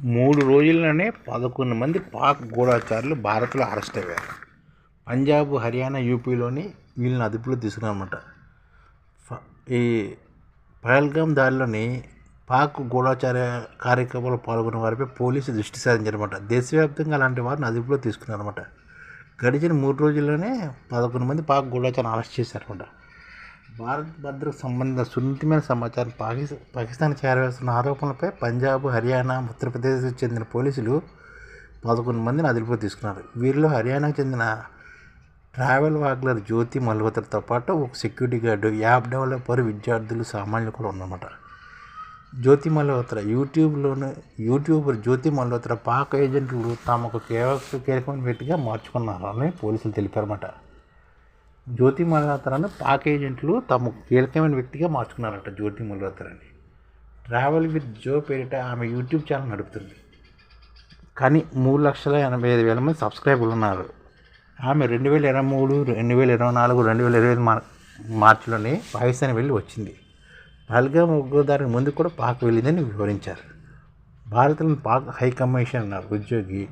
మూడు రోజుల్లోనే పదకొండు మంది పాక్ గూఢాచారులు భారత్లో అరెస్ట్ అయ్యారు. పంజాబ్ హర్యానా యూపీలోని వీళ్ళని అదుపులో తీసుకున్నారన్నమాట. ఈ పహల్గామ్ దారిలోని పాక్ గూఢాచార కార్యక్రమంలో పాల్గొన్న వారిపై పోలీసు దృష్టి సారించారన్నమాట. దేశవ్యాప్తంగా అలాంటి వారిని అదుపులో తీసుకున్నారన్నమాట. గడిచిన మూడు రోజుల్లోనే పదకొండు మంది పాక్ గూఢాచారం అరెస్ట్ చేశారన్నమాట. భారత్ భద్రకు సంబంధించిన సున్నితమైన సమాచారం పాకిస్తాన్ పాకిస్తాన్ చేరవేస్తున్న ఆరోపణలపై పంజాబ్ హర్యానా ఉత్తరప్రదేశ్కు చెందిన పోలీసులు పదకొండు మందిని అదుపులో తీసుకున్నారు. వీరిలో హర్యానాకు చెందిన ట్రావెల్ వాగ్లర్ జ్యోతి మల్హోత్రతో పాటు ఒక సెక్యూరిటీ గార్డు యాప్ డెవలపర్ విద్యార్థులు సామాన్యులు కూడా ఉన్నమాట జ్యోతి మల్హోత్రా యూట్యూబ్లోనే యూట్యూబర్ జ్యోతి మల్హోత్రా పాక్ ఏజెంట్లు తమకు కేవలం కీలకమైన వ్యక్తిగా మార్చుకున్నారని పోలీసులు తెలిపారన్నమాట. జ్యోతి మల్హోత్రాను పాక్ ఏజెంట్లు తమ కీలకమైన వ్యక్తిగా మార్చుకున్నారట జ్యోతి మల్హోత్రాని. ట్రావెల్ విత్ జో పేరిట ఆమె యూట్యూబ్ ఛానల్ నడుపుతుంది. కానీ మూడు లక్షల ఎనభై ఐదు వేల మంది సబ్స్క్రైబర్లు ఉన్నారు. ఆమె రెండు వేల ఇరవై మూడు రెండు వేల ఇరవై నాలుగు రెండు వేల ఇరవై ఐదు మార్ మార్చిలోనే పాకిస్తాన్ వెళ్ళి వచ్చింది. పహల్గామ్ ఉగ్రదారికి ముందు కూడా పాక్ వెళ్ళిందని వివరించారు. భారత్లోని పాక్ హై కమిషన్ ఉద్యోగి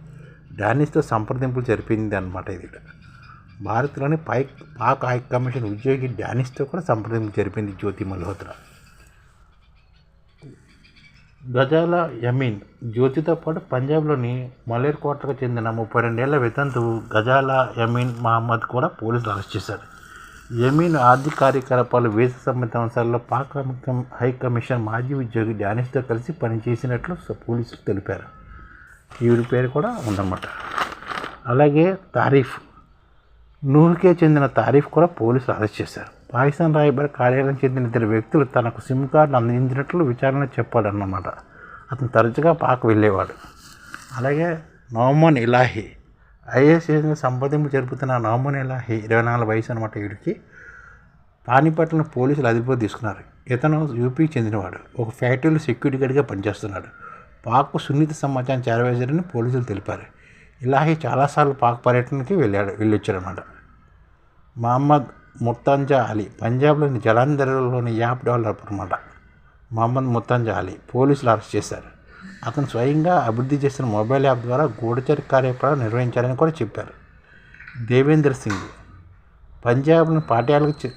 డానిస్తో సంప్రదింపులు జరిపింది అనమాట ఇది భారత్లోని పై పాక్ హై కమిషన్ ఉద్యోగి డానిస్తో కూడా సంప్రదింపు జరిపింది జ్యోతి మల్హోత్రా. గజాల యమీన్ జ్యోతితో పాటు పంజాబ్లోని మలేర్ కోటకు చెందిన ముప్పై రెండేళ్ళ వితంతువు గజాల యమీన్ మహమ్మద్ కూడా పోలీసులు అరెస్ట్ చేశారు. యమీన్ ఆర్థిక కార్యకలాపాలు వేస సంబంధిత అంశాల్లో పాక్ హై కమిషన్ మాజీ ఉద్యోగి డానిస్తో కలిసి పనిచేసినట్లు పోలీసులు తెలిపారు. ఈవిడ పేరు కూడా ఉందన్నమాట. అలాగే తారీఫ్ నూరుకే చెందిన తారీఫ్ కూడా పోలీసులు అరెస్ట్ చేశారు. పాకిస్తాన్ రాయబారి కార్యాలయం చెందిన ఇద్దరు వ్యక్తులు తనకు సిమ్ కార్డును అందించినట్లు విచారణ చెప్పాడన్నమాట. అతను తరచుగా పాక్ వెళ్ళేవాడు. అలాగే నవమన్ ఇలాహి ఐఏఎస్ సంప్రదింపు జరుపుతున్న నవమన్ ఇలాహి ఇరవై నాలుగు వయసు అనమాట వీడికి. పానిపట్లను పోలీసులు అదుపులో తీసుకున్నారు. ఇతను యూపీకి చెందినవాడు. ఒక ఫ్యాక్టరీలో సెక్యూరిటీ గార్డ్గా పనిచేస్తున్నాడు. పాక్కు సున్నిత సమాచారం చేరవేశారని పోలీసులు తెలిపారు. ఇలాహి చాలాసార్లు పాక్ పర్యటనకి వెళ్ళాడు వెళ్ళొచ్చారన్నమాట. మహమ్మద్ ముత్తంజా అలీ పంజాబ్లోని జలంధర్లోని యాప్ డెవలపర్ అనమాట మహమ్మద్ ముత్తంజా అలీ పోలీసులు అరెస్ట్ చేశారు. అతను స్వయంగా అభివృద్ధి చేసిన మొబైల్ యాప్ ద్వారా గూఢచర్య కార్యక్రమాలు నిర్వహించారని కూడా చెప్పారు. దేవేంద్ర సింగ్ పంజాబ్లోని పాటియాలకు కలసా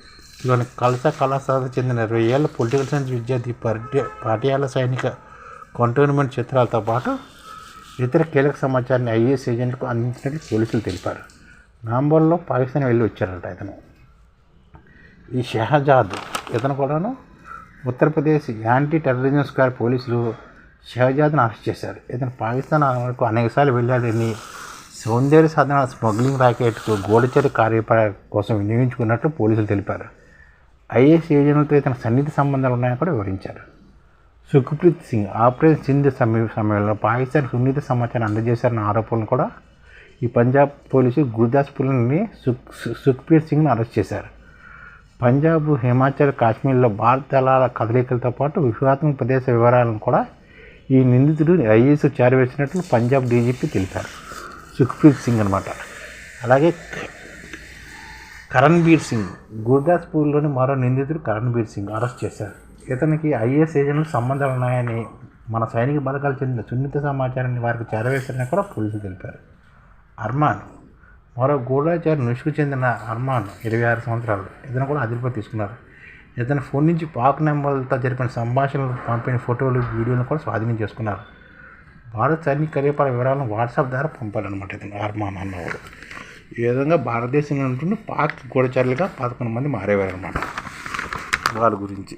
లోని కల్సా కళాశాలకు చెందిన ఇరవై ఏళ్ళ పొలిటికల్ సైన్స్ విద్యార్థి పర్య పాటియాల సైనిక కంటోన్మెంట్ చిత్రాలతో పాటు ఇతర కీలక సమాచారాన్ని ఐఏఎస్ ఏజెంట్కు అందించినట్లు పోలీసులు తెలిపారు. నవంబర్లో పాకిస్తాన్ వెళ్ళి వచ్చారట ఇతను. ఈ షెహజాద్ ఇతను కూడాను ఉత్తరప్రదేశ్ యాంటీ టెర్రరిజం స్క్వాడ్ పోలీసులు షెహజాద్ను అరెస్ట్ చేశారు. ఇతను పాకిస్తాన్ వరకు అనేకసార్లు వెళ్ళాడని సౌందర్య సాధన స్మగ్లింగ్ ర్యాకెట్కు గూఢచర్య కార్యపడ కోసం వినియోగించుకున్నట్లు పోలీసులు తెలిపారు. ఐఏఎస్ ఏజెంట్లతో ఇతని సన్నిహిత సంబంధాలు ఉన్నాయని కూడా వివరించారు. సుఖ్ప్రీత్ సింగ్ ఆపరేషన్ సింధ్ సమయ సమయంలో పాకిస్తాన్ సున్నిత సమాచారం అందజేశారన్న ఆరోపణలు కూడా ఈ పంజాబ్ పోలీసులు గురుదాస్పూర్లోని సుఖ్ సుఖ్బీర్ సింగ్ను అరెస్ట్ చేశారు. పంజాబ్ హిమాచల్ కాశ్మీర్లో భారత దళాల కదలికలతో పాటు వివాదాత్మక ప్రదేశ వివరాలను కూడా ఈ నిందితుడు ఐఏఎస్ చేరవేసినట్లు పంజాబ్ డీజీపీ తెలిపారు. సుఖ్బీర్ సింగ్ అనమాట అలాగే కరణ్బీర్ సింగ్ గుర్దాస్పూర్లోని మరో నిందితుడు కరణ్బీర్ సింగ్ అరెస్ట్ చేశారు. ఇతనికి ఐఏఎస్ ఏజెంట్లకు సంబంధాలు ఉన్నాయని మన సైనిక బలగాలు చెందిన సున్నిత సమాచారాన్ని వారికి చేరవేశారని కూడా పోలీసులు తెలిపారు. అర్మాన్. మరో గూఢాచారి నుషుకు చెందిన అర్మాన్ ఇరవై ఆరు సంవత్సరాలు. ఇతను కూడా అదుపులో తీసుకున్నారు. ఇతను ఫోన్ నుంచి పాక్ నెంబర్లతో జరిపిన సంభాషణలు పంపిన ఫోటోలు వీడియోలను కూడా స్వాధీనం చేసుకున్నారు. భారత సైనిక కార్యపాల వివరాలను వాట్సాప్ ద్వారా పంపారనమాట ఇతను అర్మాన్ అన్నవాడు. ఈ విధంగా భారతదేశంలో ఉంటుండి పాక్ గూఢచారులుగా పదకొండు మంది మారేవారు అనమాట వాళ్ళ గురించి.